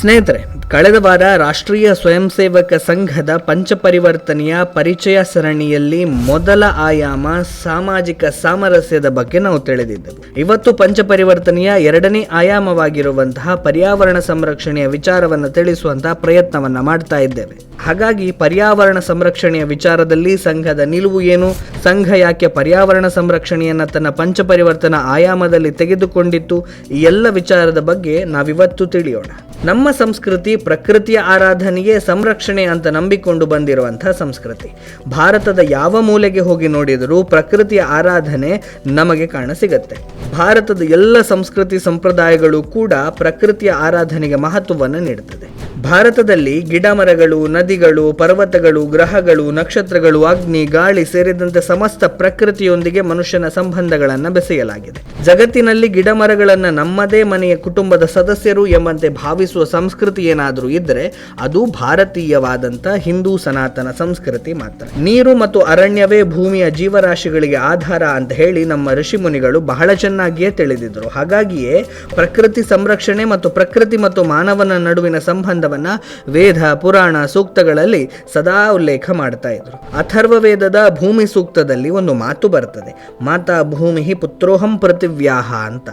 ಸ್ನೇಹಿತರೆ, ಕಳೆದ ವಾರ ರಾಷ್ಟ್ರೀಯ ಸ್ವಯಂ ಸೇವಕ ಸಂಘದ ಪಂಚಪರಿವರ್ತನೆಯ ಪರಿಚಯ ಸರಣಿಯಲ್ಲಿ ಮೊದಲ ಆಯಾಮ ಸಾಮಾಜಿಕ ಸಾಮರಸ್ಯದ ಬಗ್ಗೆ ನಾವು ತಿಳಿದಿದ್ದೆವು. ಇವತ್ತು ಪಂಚಪರಿವರ್ತನೆಯ ಎರಡನೇ ಆಯಾಮವಾಗಿರುವಂತಹ ಪರ್ಯಾವರಣ ಸಂರಕ್ಷಣೆಯ ವಿಚಾರವನ್ನು ತಿಳಿಸುವಂತಹ ಪ್ರಯತ್ನವನ್ನ ಮಾಡ್ತಾ ಇದ್ದೇವೆ. ಹಾಗಾಗಿ ಪರ್ಯಾವರಣ ಸಂರಕ್ಷಣೆಯ ವಿಚಾರದಲ್ಲಿ ಸಂಘದ ನಿಲುವು ಏನು? ಸಂಘ ಯಾಕೆ ಪರ್ಯಾವರಣ ಸಂರಕ್ಷಣೆಯನ್ನ ತನ್ನ ಪಂಚಪರಿವರ್ತನ ಆಯಾಮದಲ್ಲಿ ತೆಗೆದುಕೊಂಡಿತ್ತು? ಈ ಎಲ್ಲ ವಿಚಾರದ ಬಗ್ಗೆ ನಾವಿವತ್ತು ತಿಳಿಯೋಣ. ನಮ್ಮ ಸಂಸ್ಕೃತಿ ಪ್ರಕೃತಿಯ ಆರಾಧನೆಗೆ ಸಂರಕ್ಷಣೆ ಅಂತ ನಂಬಿಕೊಂಡು ಬಂದಿರುವಂತಹ ಸಂಸ್ಕೃತಿ. ಭಾರತದ ಯಾವ ಮೂಲೆಗೆ ಹೋಗಿ ನೋಡಿದರೂ ಪ್ರಕೃತಿಯ ಆರಾಧನೆ ನಮಗೆ ಕಾಣ ಸಿಗತ್ತೆ. ಭಾರತದ ಎಲ್ಲ ಸಂಸ್ಕೃತಿ ಸಂಪ್ರದಾಯಗಳು ಕೂಡ ಪ್ರಕೃತಿಯ ಆರಾಧನೆಗೆ ಮಹತ್ವವನ್ನು ನೀಡುತ್ತದೆ ಭಾರತದಲ್ಲಿ ಗಿಡ ಮರಗಳು ನದಿಗಳು, ಪರ್ವತಗಳು, ಗ್ರಹಗಳು, ನಕ್ಷತ್ರಗಳು, ಅಗ್ನಿ, ಗಾಳಿ ಸೇರಿದಂತೆ ಸಮಸ್ತ ಪ್ರಕೃತಿಯೊಂದಿಗೆ ಮನುಷ್ಯನ ಸಂಬಂಧಗಳನ್ನು ಬೆಸೆಯಲಾಗಿದೆ. ಜಗತ್ತಿನಲ್ಲಿ ಗಿಡ ಮರಗಳನ್ನು ನಮ್ಮದೇ ಮನೆಯ ಕುಟುಂಬದ ಸದಸ್ಯರು ಎಂಬಂತೆ ಭಾವಿಸುವ ಸಂಸ್ಕೃತಿ ಏನಾದರೂ ಇದ್ದರೆ ಅದು ಭಾರತೀಯವಾದಂಥ ಹಿಂದೂ ಸನಾತನ ಸಂಸ್ಕೃತಿ ಮಾತ್ರ. ನೀರು ಮತ್ತು ಅರಣ್ಯವೇ ಭೂಮಿಯ ಜೀವರಾಶಿಗಳಿಗೆ ಆಧಾರ ಅಂತ ಹೇಳಿ ನಮ್ಮ ಋಷಿಮುನಿಗಳು ಬಹಳ ಚೆನ್ನಾಗಿಯೇ ತಿಳಿದಿದ್ದರು ಹಾಗಾಗಿಯೇ ಪ್ರಕೃತಿ ಸಂರಕ್ಷಣೆ ಮತ್ತು ಪ್ರಕೃತಿ ಮತ್ತು ಮಾನವನ ನಡುವಿನ ಸಂಬಂಧವನ್ನ ವೇದ, ಪುರಾಣ ಸೂಕ್ತಗಳಲ್ಲಿ ಸದಾ ಉಲ್ಲೇಖ ಮಾಡ್ತಾ ಇದ್ರು. ಅಥರ್ವ ವೇದದ ಭೂಮಿ ಸೂಕ್ತದಲ್ಲಿ ಒಂದು ಮಾತು ಬರ್ತದೆ. ಮಾತಾ ಭೂಮಿ ಪುತ್ರೋಹಂ ಪೃಥಿವ್ಯಾಹ ಅಂತ.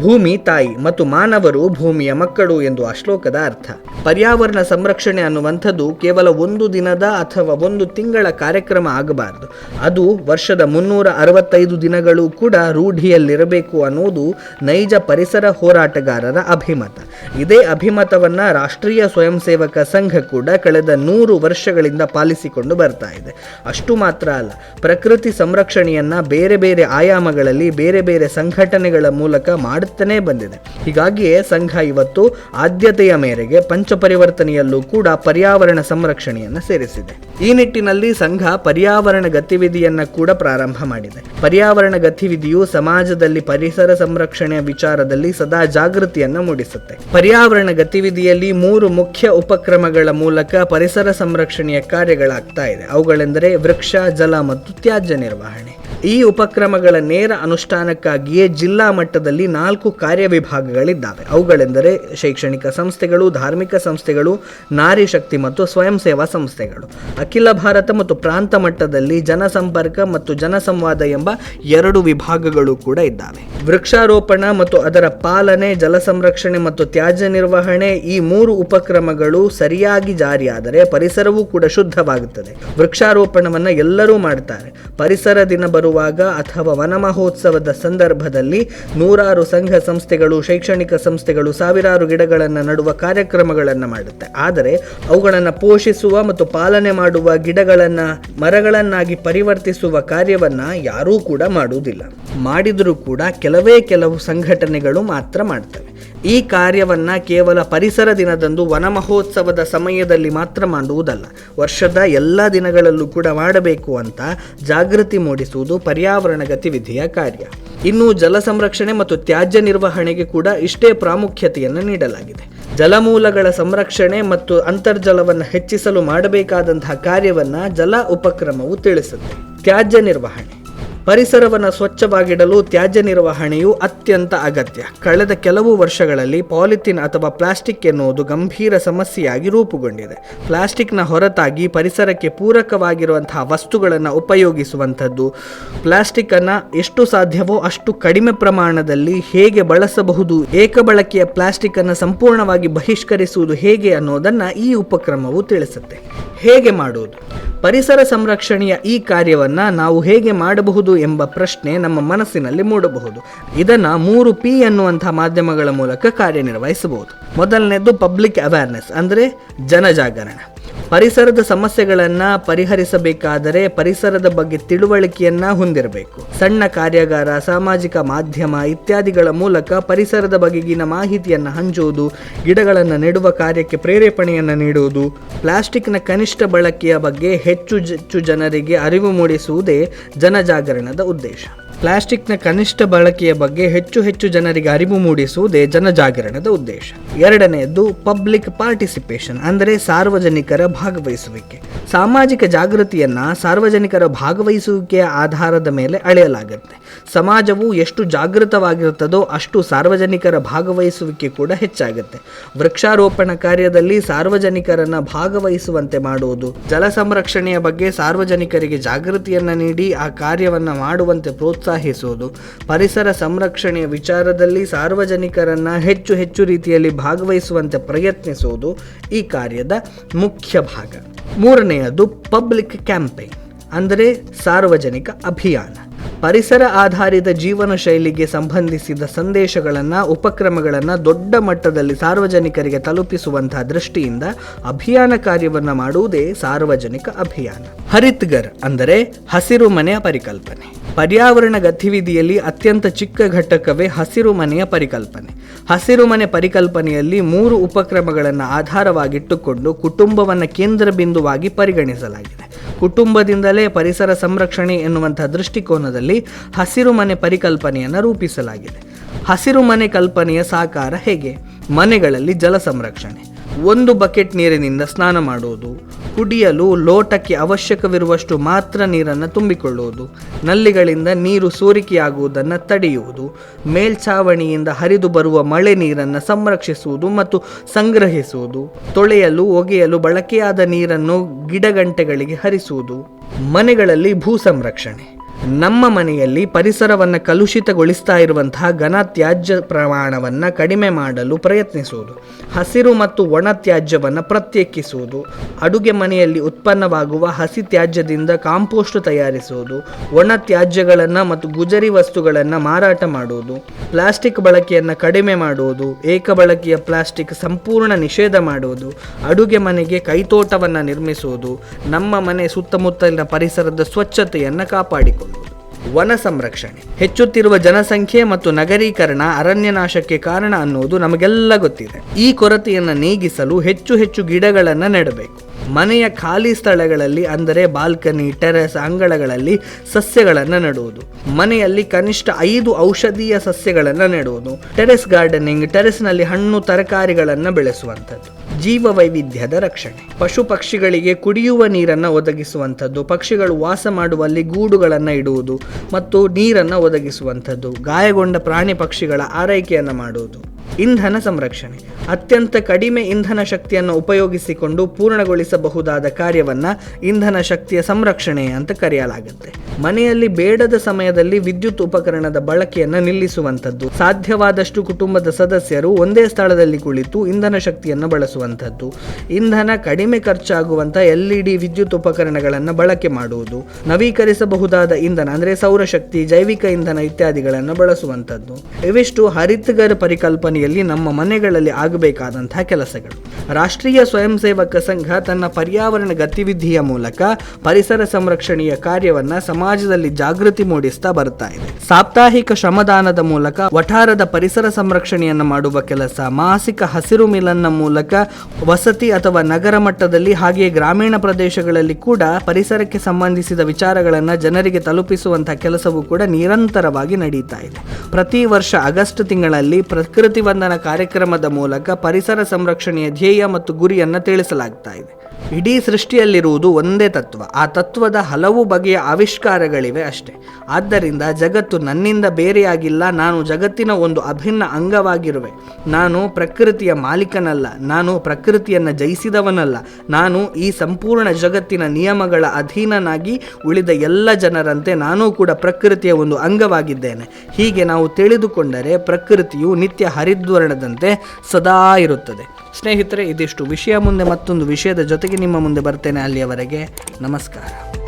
ಭೂಮಿ ತಾಯಿ ಮತ್ತು ಮಾನವರು ಭೂಮಿಯ ಮಕ್ಕಳು ಎಂದು ಆ ಶ್ಲೋಕದ ಅರ್ಥ. ಪರ್ಯಾವರಣ ಸಂರಕ್ಷಣೆ ಅನ್ನುವಂಥದ್ದು ಕೇವಲ ಒಂದು ದಿನದ ಅಥವಾ ಒಂದು ತಿಂಗಳ ಕಾರ್ಯಕ್ರಮ ಆಗಬಾರದು. ಅದು ವರ್ಷದ ಮುನ್ನೂರ ಅರವತ್ತೈದು ದಿನಗಳು ಕೂಡ ರೂಢಿಯಲ್ಲಿರಬೇಕು ಅನ್ನೋದು ನೈಜ ಪರಿಸರ ಹೋರಾಟಗಾರರ ಅಭಿಮತ. ಇದೇ ಅಭಿಮತವನ್ನ ರಾಷ್ಟ್ರೀಯ ಸ್ವಯಂ ಸೇವಕ ಸಂಘ ಕೂಡ ಕಳೆದ ನೂರು ವರ್ಷಗಳಿಂದ ಪಾಲಿಸಿಕೊಂಡು ಬರ್ತಾ ಇದೆ. ಅಷ್ಟು ಮಾತ್ರ ಅಲ್ಲ, ಪ್ರಕೃತಿ ಸಂರಕ್ಷಣೆಯನ್ನ ಬೇರೆ ಬೇರೆ ಆಯಾಮಗಳಲ್ಲಿ ಬೇರೆ ಬೇರೆ ಸಂಘಟನೆಗಳ ಮೂಲಕ ಮಾಡುತ್ತಲೇ ಬಂದಿದೆ. ಹೀಗಾಗಿಯೇ ಸಂಘ ಇವತ್ತು ಆದ್ಯತೆಯ ಮೇರೆಗೆ ಪಂಚಪರಿವರ್ತನೆಯಲ್ಲೂ ಕೂಡ ಪರ್ಯಾವರಣ ಸಂರಕ್ಷಣೆಯನ್ನ ಸೇರಿಸಿದೆ. ಈ ನಿಟ್ಟಿನಲ್ಲಿ ಸಂಘ ಪರ್ಯಾವರಣ ಗತಿವಿಧಿಯನ್ನ ಕೂಡ ಪ್ರಾರಂಭ ಮಾಡಿದೆ. ಪರ್ಯಾವರಣ ಗತಿವಿಧಿಯು ಸಮಾಜದಲ್ಲಿ ಪರಿಸರ ಸಂರಕ್ಷಣೆಯ ವಿಚಾರದಲ್ಲಿ ಸದಾ ಜಾಗೃತಿಯನ್ನ ಮೂಡಿಸುತ್ತೆ. ಪರ್ಯಾವರಣ ಗತಿವಿಧಿಯಲ್ಲಿ ಮೂರು ಮುಖ್ಯ ಉಪಕ್ರಮಗಳ ಮೂಲಕ ಪರಿಸರ ಸಂರಕ್ಷಣೆಯ ಕಾರ್ಯಗಳಾಗ್ತಾ ಇದೆ. ಅವುಗಳೆಂದರೆ ವೃಕ್ಷ ಜಲ ಮತ್ತು ತ್ಯಾಜ್ಯ ನಿರ್ವಹಣೆ. ಈ ಉಪಕ್ರಮಗಳ ನೇರ ಅನುಷ್ಠಾನಕ್ಕಾಗಿಯೇ ಜಿಲ್ಲಾ ಮಟ್ಟದಲ್ಲಿ ನಾಲ್ಕು ಕಾರ್ಯವಿಭಾಗಗಳಿದ್ದಾವೆ. ಅವುಗಳೆಂದರೆ ಶೈಕ್ಷಣಿಕ ಸಂಸ್ಥೆಗಳು, ಧಾರ್ಮಿಕ ಸಂಸ್ಥೆಗಳು, ನಾರಿ ಶಕ್ತಿ ಮತ್ತು ಸ್ವಯಂ ಸೇವಾ ಸಂಸ್ಥೆಗಳು. ಅಖಿಲ ಭಾರತ ಮತ್ತು ಪ್ರಾಂತ ಮಟ್ಟದಲ್ಲಿ ಜನಸಂಪರ್ಕ ಮತ್ತು ಜನಸಂವಾದ ಎಂಬ ಎರಡು ವಿಭಾಗಗಳು ಕೂಡ ಇದ್ದಾವೆ. ವೃಕ್ಷಾರೋಪಣ ಮತ್ತು ಅದರ ಪಾಲನೆ, ಜಲ ಸಂರಕ್ಷಣೆ ಮತ್ತು ತ್ಯಾಜ್ಯ ನಿರ್ವಹಣೆ ಈ ಮೂರು ಉಪಕ್ರಮಗಳು ಸರಿಯಾಗಿ ಜಾರಿಯಾದರೆ ಪರಿಸರವೂ ಕೂಡ ಶುದ್ಧವಾಗುತ್ತದೆ. ವೃಕ್ಷಾರೋಪಣವನ್ನು ಎಲ್ಲರೂ ಮಾಡ್ತಾರೆ. ಪರಿಸರ ದಿನ ಬರುವಾಗ ಅಥವಾ ವನಮಹೋತ್ಸವದ ಸಂದರ್ಭದಲ್ಲಿ ನೂರಾರು ಸಂಘ ಸಂಸ್ಥೆಗಳು, ಶೈಕ್ಷಣಿಕ ಸಂಸ್ಥೆಗಳು ಸಾವಿರಾರು ಗಿಡಗಳನ್ನು ನಡುವ ಕಾರ್ಯಕ್ರಮಗಳನ್ನು ಮಾಡುತ್ತೆ. ಆದರೆ ಅವುಗಳನ್ನು ಪೋಷಿಸುವ ಮತ್ತು ಪಾಲನೆ ಮಾಡುವ ಗಿಡಗಳನ್ನು, ಮರಗಳನ್ನಾಗಿ ಪರಿವರ್ತಿಸುವ ಕಾರ್ಯವನ್ನು ಯಾರೂ ಕೂಡ ಮಾಡುವುದಿಲ್ಲ. ಮಾಡಿದರೂ ಕೂಡ ಕೆಲವೇ ಕೆಲವು ಸಂಘಟನೆಗಳು ಮಾತ್ರ ಮಾಡ್ತವೆ. ಈ ಕಾರ್ಯವನ್ನ ಕೇವಲ ಪರಿಸರ ದಿನದಂದು ವನ ಮಹೋತ್ಸವದ ಸಮಯದಲ್ಲಿ ಮಾತ್ರ ಮಾಡುವುದಲ್ಲ, ವರ್ಷದ ಎಲ್ಲ ದಿನಗಳಲ್ಲೂ ಕೂಡ ಮಾಡಬೇಕು ಅಂತ ಜಾಗೃತಿ ಮೂಡಿಸುವುದು ಪರ್ಯಾವರಣ ಗತಿವಿಧಿಯ ಕಾರ್ಯ. ಇನ್ನು ಜಲ ಸಂರಕ್ಷಣೆ ಮತ್ತು ತ್ಯಾಜ್ಯ ನಿರ್ವಹಣೆಗೆ ಕೂಡ ಇಷ್ಟೇ ಪ್ರಾಮುಖ್ಯತೆಯನ್ನು ನೀಡಲಾಗಿದೆ. ಜಲಮೂಲಗಳ ಸಂರಕ್ಷಣೆ ಮತ್ತು ಅಂತರ್ಜಲವನ್ನು ಹೆಚ್ಚಿಸಲು ಮಾಡಬೇಕಾದಂತಹ ಕಾರ್ಯವನ್ನು ಜಲ ಉಪಕ್ರಮವು ತಿಳಿಸುತ್ತೆ. ತ್ಯಾಜ್ಯ ನಿರ್ವಹಣೆ. ಪರಿಸರವನ್ನು ಸ್ವಚ್ಛವಾಗಿಡಲು ತ್ಯಾಜ್ಯ ನಿರ್ವಹಣೆಯು ಅತ್ಯಂತ ಅಗತ್ಯ. ಕಳೆದ ಕೆಲವು ವರ್ಷಗಳಲ್ಲಿ ಪಾಲಿಥಿನ್ ಅಥವಾ ಪ್ಲಾಸ್ಟಿಕ್ ಎನ್ನುವುದು ಗಂಭೀರ ಸಮಸ್ಯೆಯಾಗಿ ರೂಪುಗೊಂಡಿದೆ. ಪ್ಲಾಸ್ಟಿಕ್ನ ಹೊರತಾಗಿ ಪರಿಸರಕ್ಕೆ ಪೂರಕವಾಗಿರುವಂತಹ ವಸ್ತುಗಳನ್ನು ಉಪಯೋಗಿಸುವಂಥದ್ದು ಪ್ಲಾಸ್ಟಿಕ್ಕನ್ನು ಎಷ್ಟು ಸಾಧ್ಯವೋ ಅಷ್ಟು ಕಡಿಮೆ ಪ್ರಮಾಣದಲ್ಲಿ ಹೇಗೆ ಬಳಸಬಹುದು, ಏಕಬಳಕೆಯ ಪ್ಲಾಸ್ಟಿಕ್ಕನ್ನು ಸಂಪೂರ್ಣವಾಗಿ ಬಹಿಷ್ಕರಿಸುವುದು ಹೇಗೆ ಅನ್ನೋದನ್ನು ಈ ಉಪಕ್ರಮವು ತಿಳಿಸುತ್ತೆ. ಹೇಗೆ ಮಾಡುವುದು? ಪರಿಸರ ಸಂರಕ್ಷಣೆಯ ಈ ಕಾರ್ಯವನ್ನ ನಾವು ಹೇಗೆ ಮಾಡಬಹುದು ಎಂಬ ಪ್ರಶ್ನೆ ನಮ್ಮ ಮನಸ್ಸಿನಲ್ಲಿ ಮೂಡಬಹುದು. ಇದನ್ನ ಮೂರು ಪಿ ಎನ್ನುವಂತಹ ಮಾಧ್ಯಮಗಳ ಮೂಲಕ ಕಾರ್ಯನಿರ್ವಹಿಸಬಹುದು. ಮೊದಲನೇದು ಪಬ್ಲಿಕ್ ಅವೇರ್ನೆಸ್ ಅಂದರೆ ಜನಜಾಗರಣ. ಪರಿಸರದ ಸಮಸ್ಯೆಗಳನ್ನು ಪರಿಹರಿಸಬೇಕಾದರೆ ಪರಿಸರದ ಬಗ್ಗೆ ತಿಳುವಳಿಕೆಯನ್ನ ಹೊಂದಿರಬೇಕು. ಸಣ್ಣ ಕಾರ್ಯಾಗಾರ, ಸಾಮಾಜಿಕ ಮಾಧ್ಯಮ ಇತ್ಯಾದಿಗಳ ಮೂಲಕ ಪರಿಸರದ ಬಗೆಗಿನ ಮಾಹಿತಿಯನ್ನು ಹಂಚುವುದು ಗಿಡಗಳನ್ನು ನೆಡುವ ಕಾರ್ಯಕ್ಕೆ ಪ್ರೇರೇಪಣೆಯನ್ನು ನೀಡುವುದು ಪ್ಲಾಸ್ಟಿಕ್ನ ಕನಿಷ್ಠ ಬಳಕೆಯ ಬಗ್ಗೆ ಹೆಚ್ಚು ಹೆಚ್ಚು ಜನರಿಗೆ ಅರಿವು ಮೂಡಿಸುವುದೇ ಜನಜಾಗರಣದ ಉದ್ದೇಶ. ಪ್ಲಾಸ್ಟಿಕ್ನ ಕನಿಷ್ಠ ಬಳಕೆಯ ಬಗ್ಗೆ ಹೆಚ್ಚು ಹೆಚ್ಚು ಜನರಿಗೆ ಅರಿವು ಮೂಡಿಸುವುದೇ ಜನಜಾಗರಣದ ಉದ್ದೇಶ. ಎರಡನೆಯದು ಪಬ್ಲಿಕ್ ಪಾರ್ಟಿಸಿಪೇಷನ್, ಅಂದರೆ ಸಾರ್ವಜನಿಕರ ಭಾಗವಹಿಸುವಿಕೆ. ಸಾಮಾಜಿಕ ಜಾಗೃತಿಯನ್ನು ಸಾರ್ವಜನಿಕರ ಭಾಗವಹಿಸುವಿಕೆಯ ಆಧಾರದ ಮೇಲೆ ಅಳೆಯಲಾಗುತ್ತೆ. ಸಮಾಜವು ಎಷ್ಟು ಜಾಗೃತವಾಗಿರುತ್ತದೋ ಅಷ್ಟು ಸಾರ್ವಜನಿಕರ ಭಾಗವಹಿಸುವಿಕೆ ಕೂಡ ಹೆಚ್ಚಾಗುತ್ತೆ. ವೃಕ್ಷಾರೋಪಣ ಕಾರ್ಯದಲ್ಲಿ ಸಾರ್ವಜನಿಕರನ್ನು ಭಾಗವಹಿಸುವಂತೆ ಮಾಡುವುದು, ಜಲ ಸಂರಕ್ಷಣೆಯ ಬಗ್ಗೆ ಸಾರ್ವಜನಿಕರಿಗೆ ಜಾಗೃತಿಯನ್ನು ನೀಡಿ ಆ ಕಾರ್ಯವನ್ನು ಮಾಡುವಂತೆ ಪ್ರೋತ್ಸಾಹಿಸುವುದು, ಪರಿಸರ ಸಂರಕ್ಷಣೆಯ ವಿಚಾರದಲ್ಲಿ ಸಾರ್ವಜನಿಕರನ್ನು ಹೆಚ್ಚು ಹೆಚ್ಚು ರೀತಿಯಲ್ಲಿ ಭಾಗವಹಿಸುವಂತೆ ಪ್ರಯತ್ನಿಸುವುದು ಈ ಕಾರ್ಯದ ಮುಖ್ಯ ಭಾಗ ಮೂರನೆಯದು ಪಬ್ಲಿಕ್ ಕ್ಯಾಂಪೇನ್ ಅಂದರೆ ಸಾರ್ವಜನಿಕ ಅಭಿಯಾನ. ಪರಿಸರ ಆಧಾರಿತ ಜೀವನ ಶೈಲಿಗೆ ಸಂಬಂಧಿಸಿದ ಸಂದೇಶಗಳನ್ನು, ಉಪಕ್ರಮಗಳನ್ನು ದೊಡ್ಡ ಮಟ್ಟದಲ್ಲಿ ಸಾರ್ವಜನಿಕರಿಗೆ ತಲುಪಿಸುವಂತಹ ದೃಷ್ಟಿಯಿಂದ ಅಭಿಯಾನ ಕಾರ್ಯವನ್ನು ಮಾಡುವುದೇ ಸಾರ್ವಜನಿಕ ಅಭಿಯಾನ. ಹರಿತ್ಗರ್ ಅಂದರೆ ಹಸಿರು ಮನೆಯ ಪರಿಕಲ್ಪನೆ. ಪರ್ಯಾವರಣ ಗತಿವಿಧಿಯಲ್ಲಿ ಅತ್ಯಂತ ಚಿಕ್ಕ ಘಟಕವೇ ಹಸಿರು ಮನೆಯ ಪರಿಕಲ್ಪನೆ. ಹಸಿರು ಮನೆ ಪರಿಕಲ್ಪನೆಯಲ್ಲಿ ಮೂರು ಉಪಕ್ರಮಗಳನ್ನು ಆಧಾರವಾಗಿಟ್ಟುಕೊಂಡು ಕುಟುಂಬವನ್ನು ಕೇಂದ್ರ ಬಿಂದುವಾಗಿ ಪರಿಗಣಿಸಲಾಗಿದೆ. ಕುಟುಂಬದಿಂದಲೇ ಪರಿಸರ ಸಂರಕ್ಷಣೆ ಎನ್ನುವಂತಹ ದೃಷ್ಟಿಕೋನದಲ್ಲಿ ಹಸಿರು ಮನೆ ಪರಿಕಲ್ಪನೆಯನ್ನು ರೂಪಿಸಲಾಗಿದೆ. ಹಸಿರು ಮನೆ ಕಲ್ಪನೆಯ ಸಾಕಾರ ಹೇಗೆ? ಮನೆಗಳಲ್ಲಿ ಜಲ ಸಂರಕ್ಷಣೆ. ಒಂದು ಬಕೆಟ್ ನೀರಿನಿಂದ ಸ್ನಾನ ಮಾಡುವುದು, ಕುಡಿಯಲು ಲೋಟಕ್ಕೆ ಅವಶ್ಯಕವಿರುವಷ್ಟು ಮಾತ್ರ ನೀರನ್ನು ತುಂಬಿಕೊಳ್ಳುವುದು, ನಲ್ಲಿಗಳಿಂದ ನೀರು ಸೋರಿಕೆಯಾಗುವುದನ್ನು ತಡೆಯುವುದು, ಮೇಲ್ಛಾವಣಿಯಿಂದ ಹರಿದು ಬರುವ ಮಳೆ ನೀರನ್ನು ಸಂರಕ್ಷಿಸುವುದು ಮತ್ತು ಸಂಗ್ರಹಿಸುವುದು, ತೊಳೆಯಲು ಒಗೆಯಲು ಬಳಕೆಯಾದ ನೀರನ್ನು ಗಿಡಗಂಟೆಗಳಿಗೆ ಹರಿಸುವುದು, ಮನೆಗಳಲ್ಲಿ ಭೂ ಸಂರಕ್ಷಣೆ. ನಮ್ಮ ಮನೆಯಲ್ಲಿ ಪರಿಸರವನ್ನು ಕಲುಷಿತಗೊಳಿಸ್ತಾ ಇರುವಂತಹ ಘನ ತ್ಯಾಜ್ಯ ಪ್ರಮಾಣವನ್ನು ಕಡಿಮೆ ಮಾಡಲು ಪ್ರಯತ್ನಿಸುವುದು. ಹಸಿರು ಮತ್ತು ಒಣ ತ್ಯಾಜ್ಯವನ್ನು ಪ್ರತ್ಯೇಕಿಸುವುದು. ಅಡುಗೆ ಮನೆಯಲ್ಲಿ ಉತ್ಪನ್ನವಾಗುವ ಹಸಿ ತ್ಯಾಜ್ಯದಿಂದ ಕಾಂಪೋಸ್ಟ್ ತಯಾರಿಸುವುದು. ಒಣ ತ್ಯಾಜ್ಯಗಳನ್ನು ಮತ್ತು ಗುಜರಿ ವಸ್ತುಗಳನ್ನು ಮಾರಾಟ ಮಾಡುವುದು. ಪ್ಲಾಸ್ಟಿಕ್ ಬಳಕೆಯನ್ನು ಕಡಿಮೆ ಮಾಡುವುದು. ಏಕಬಳಕೆಯ ಪ್ಲಾಸ್ಟಿಕ್ ಸಂಪೂರ್ಣ ನಿಷೇಧ ಮಾಡುವುದು. ಅಡುಗೆ ಮನೆಗೆ ಕೈತೋಟವನ್ನು ನಿರ್ಮಿಸುವುದು. ನಮ್ಮ ಮನೆ ಸುತ್ತಮುತ್ತಲಿನ ಪರಿಸರದ ಸ್ವಚ್ಛತೆಯನ್ನು ಕಾಪಾಡಿಕೊಳ್ಳುವುದು. ವನ ಸಂರಕ್ಷಣೆ. ಹೆಚ್ಚುತ್ತಿರುವ ಜನಸಂಖ್ಯೆ ಮತ್ತು ನಗರೀಕರಣ ಅರಣ್ಯನಾಶಕ್ಕೆ ಕಾರಣ ಅನ್ನುವುದು ನಮಗೆಲ್ಲ ಗೊತ್ತಿದೆ. ಈ ಕೊರತೆಯನ್ನು ನೀಗಿಸಲು ಹೆಚ್ಚು ಹೆಚ್ಚು ಗಿಡಗಳನ್ನು ನೆಡಬೇಕು. ಮನೆಯ ಖಾಲಿ ಸ್ಥಳಗಳಲ್ಲಿ ಅಂದರೆ ಬಾಲ್ಕನಿ, ಟೆರೆಸ್, ಅಂಗಳಗಳಲ್ಲಿ ಸಸ್ಯಗಳನ್ನು ನೆಡುವುದು. ಮನೆಯಲ್ಲಿ ಕನಿಷ್ಠ ಐದು ಔಷಧೀಯ ಸಸ್ಯಗಳನ್ನು ನೆಡುವುದು. ಟೆರೆಸ್ ಗಾರ್ಡನಿಂಗ್, ಟೆರೆಸ್ನಲ್ಲಿ ಹಣ್ಣು ತರಕಾರಿಗಳನ್ನು ಬೆಳೆಸುವಂಥದ್ದು. ಜೀವ ವೈವಿಧ್ಯದ ರಕ್ಷಣೆ. ಪಶು ಪಕ್ಷಿಗಳಿಗೆ ಕುಡಿಯುವ ನೀರನ್ನು ಒದಗಿಸುವಂಥದ್ದು, ಪಕ್ಷಿಗಳು ವಾಸ ಮಾಡುವಲ್ಲಿ ಗೂಡುಗಳನ್ನು ಇಡುವುದು ಮತ್ತು ನೀರನ್ನು ಒದಗಿಸುವಂಥದ್ದು, ಗಾಯಗೊಂಡ ಪ್ರಾಣಿ ಪಕ್ಷಿಗಳ ಆರೈಕೆಯನ್ನು ಮಾಡುವುದು. ಇಂಧನ ಸಂರಕ್ಷಣೆ. ಅತ್ಯಂತ ಕಡಿಮೆ ಇಂಧನ ಶಕ್ತಿಯನ್ನು ಉಪಯೋಗಿಸಿಕೊಂಡು ಪೂರ್ಣಗೊಳಿಸಬಹುದಾದ ಕಾರ್ಯವನ್ನು ಇಂಧನ ಶಕ್ತಿಯ ಸಂರಕ್ಷಣೆ ಅಂತ ಕರೆಯಲಾಗುತ್ತೆ. ಮನೆಯಲ್ಲಿ ಬೇಡದ ಸಮಯದಲ್ಲಿ ವಿದ್ಯುತ್ ಉಪಕರಣದ ಬಳಕೆಯನ್ನು ನಿಲ್ಲಿಸುವಂಥದ್ದು, ಸಾಧ್ಯವಾದಷ್ಟು ಕುಟುಂಬದ ಸದಸ್ಯರು ಒಂದೇ ಸ್ಥಳದಲ್ಲಿ ಕುಳಿತು ಇಂಧನ ಶಕ್ತಿಯನ್ನು ಬಳಸುವಂಥದ್ದು, ಇಂಧನ ಕಡಿಮೆ ಖರ್ಚಾಗುವಂಥ ಎಲ್ ಇ ಡಿ ವಿದ್ಯುತ್ ಉಪಕರಣಗಳನ್ನು ಬಳಕೆ ಮಾಡುವುದು, ನವೀಕರಿಸಬಹುದಾದ ಇಂಧನ ಅಂದರೆ ಸೌರಶಕ್ತಿ, ಜೈವಿಕ ಇಂಧನ ಇತ್ಯಾದಿಗಳನ್ನು ಬಳಸುವಂಥದ್ದು. ಇವಿಷ್ಟು ಹರಿತ್ಗರ್ ಪರಿಕಲ್ಪನೆಯಲ್ಲಿ ನಮ್ಮ ಮನೆಗಳಲ್ಲಿ ಆಗಬೇಕಾದಂತಹ ಕೆಲಸಗಳು. ರಾಷ್ಟ್ರೀಯ ಸ್ವಯಂ ಸೇವಕ ಸಂಘ ತನ್ನ ಪರ್ಯಾವರಣ ಗತಿವಿಧಿಯ ಮೂಲಕ ಪರಿಸರ ಸಂರಕ್ಷಣೆಯ ಕಾರ್ಯವನ್ನ ಸಮಾಜದಲ್ಲಿ ಜಾಗೃತಿ ಮೂಡಿಸ್ತಾ ಬರ್ತಾ ಇದೆ. ಸಾಪ್ತಾಹಿಕ ಶ್ರಮದಾನದ ಮೂಲಕ ವಠಾರದ ಪರಿಸರ ಸಂರಕ್ಷಣೆಯನ್ನ ಮಾಡುವ ಕೆಲಸ, ಮಾಸಿಕ ಹಸಿರು ಮಿಲನ್ನ ಮೂಲಕ ವಸತಿ ಅಥವಾ ನಗರ ಮಟ್ಟದಲ್ಲಿ ಹಾಗೆಯೇ ಗ್ರಾಮೀಣ ಪ್ರದೇಶಗಳಲ್ಲಿ ಕೂಡ ಪರಿಸರಕ್ಕೆ ಸಂಬಂಧಿಸಿದ ವಿಚಾರಗಳನ್ನ ಜನರಿಗೆ ತಲುಪಿಸುವಂತಹ ಕೆಲಸವೂ ಕೂಡ ನಿರಂತರವಾಗಿ ನಡೀತಾ ಇದೆ. ಪ್ರತಿ ವರ್ಷ ಆಗಸ್ಟ್ ತಿಂಗಳಲ್ಲಿ ಪ್ರಕೃತಿ ವಂದನ ಕಾರ್ಯಕ್ರಮದ ಮೂಲಕ ಪರಿಸರ ಸಂರಕ್ಷಣೆಯ ಧ್ಯೇಯ ಮತ್ತು ಗುರಿಯನ್ನು ತಿಳಿಸಲಾಗ್ತಾ ಇದೆ. ಇಡೀ ಸೃಷ್ಟಿಯಲ್ಲಿರುವುದು ಒಂದೇ ತತ್ವ. ಆ ತತ್ವದ ಹಲವು ಬಗೆಯ ಆವಿಷ್ಕಾರಗಳಿವೆ ಅಷ್ಟೇ. ಆದ್ದರಿಂದ ಜಗತ್ತು ನನ್ನಿಂದ ಬೇರೆಯಾಗಿಲ್ಲ, ನಾನು ಜಗತ್ತಿನ ಒಂದು ಅಭಿನ್ನ ಅಂಗವಾಗಿರುವೆ. ನಾನು ಪ್ರಕೃತಿಯ ಮಾಲೀಕನಲ್ಲ, ನಾನು ಪ್ರಕೃತಿಯನ್ನು ಜಯಿಸಿದವನಲ್ಲ. ನಾನು ಈ ಸಂಪೂರ್ಣ ಜಗತ್ತಿನ ನಿಯಮಗಳ ಅಧೀನನಾಗಿ ಉಳಿದ ಎಲ್ಲ ಜನರಂತೆ ನಾನೂ ಕೂಡ ಪ್ರಕೃತಿಯ ಒಂದು ಅಂಗವಾಗಿದ್ದೇನೆ. ಹೀಗೆ ನಾವು ತಿಳಿದುಕೊಂಡರೆ ಪ್ರಕೃತಿಯು ನಿತ್ಯ ಹರಿದ್ವರ್ಣದಂತೆ ಸದಾ ಇರುತ್ತದೆ. ಸ್ನೇಹಿತರೆ, ಇದಿಷ್ಟು ವಿಷಯ. ಮುಂದೆ ಮತ್ತೊಂದು ವಿಷಯದ ಜೊತೆಗೆ ನಿಮ್ಮ ಮುಂದೆ ಬರ್ತೇನೆ ಅಲ್ಲಿಯವರೆಗೆ. ನಮಸ್ಕಾರ.